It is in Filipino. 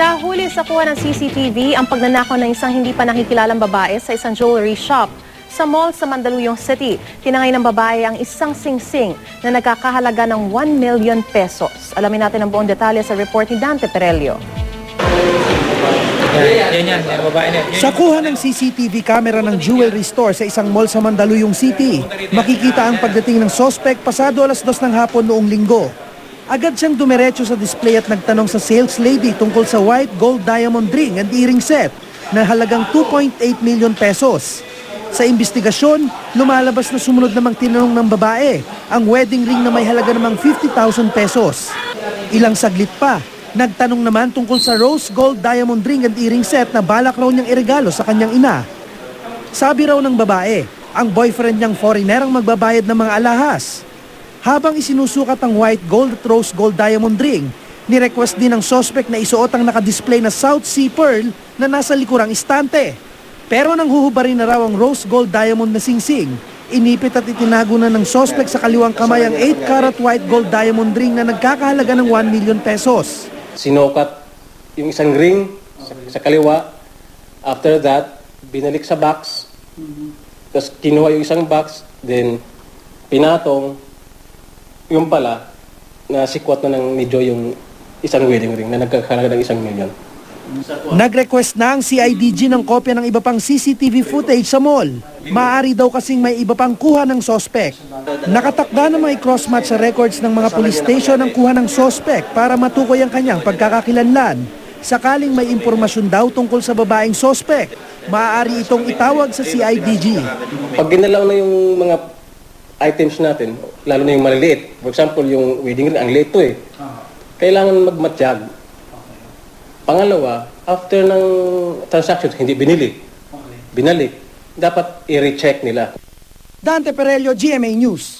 Nahuli sa kuha ng CCTV ang pagnanakaw ng isang hindi pa nakikilalang babae sa isang jewelry shop sa mall sa Mandaluyong City. Tinangay ng babae ang isang singsing na nagkakahalaga ng 1 million pesos. Alamin natin ang buong detalye sa report ni Dante Perelio. Sa kuha ng CCTV camera ng jewelry store sa isang mall sa Mandaluyong City, makikita ang pagdating ng sospek pasado alas dos ng hapon noong linggo. Agad siyang dumiretso sa display at nagtanong sa sales lady tungkol sa white gold diamond ring and earring set na halagang 2.8 million pesos. Sa investigasyon, lumalabas na sumunod namang tinanong ng babae ang wedding ring na may halaga namang 50,000 pesos. Ilang saglit pa, nagtanong naman tungkol sa rose gold diamond ring and earring set na balak raw niyang iregalo sa kanyang ina. Sabi raw ng babae, ang boyfriend niyang foreigner ang magbabayad ng mga alahas. Habang isinusukat ang white gold at rose gold diamond ring, ni-request din ng suspect na isuot ang nakadisplay na South Sea Pearl na nasa likurang istante. Pero nang huhubarin na raw ang rose gold diamond na singsing, inipit at itinago na ng suspect sa kaliwang kamay ang 8 karat white gold diamond ring na nagkakahalaga ng 1 million pesos. sinukat yung isang ring sa, sa kaliwa. After that, binalik sa box. Tapos kinuha yung isang box, then pinatong. Yung pala, nasikwat na ng ni Joy yung isang wedding ring na nagkakalaga ng isang milyon. Nag-request na ang CIDG ng kopya ng iba pang CCTV footage sa mall. Maaari daw kasing may iba pang kuha ng sospek. Nakatakda na may cross-match sa records ng mga police station ang kuha ng sospek para matukoy ang kanyang pagkakakilanlan. Sakaling may impormasyon daw tungkol sa babaeng sospek, maaari itong itawag sa CIDG. Pag ginalaw na yung mga items natin, lalo na yung maliliit. For example, yung wedding ring, ang liit to eh. Kailangan magmatiyag. Pangalawa, after ng transaction, hindi binili. Binalik. Dapat i-recheck nila. Dante Perello, GMA News.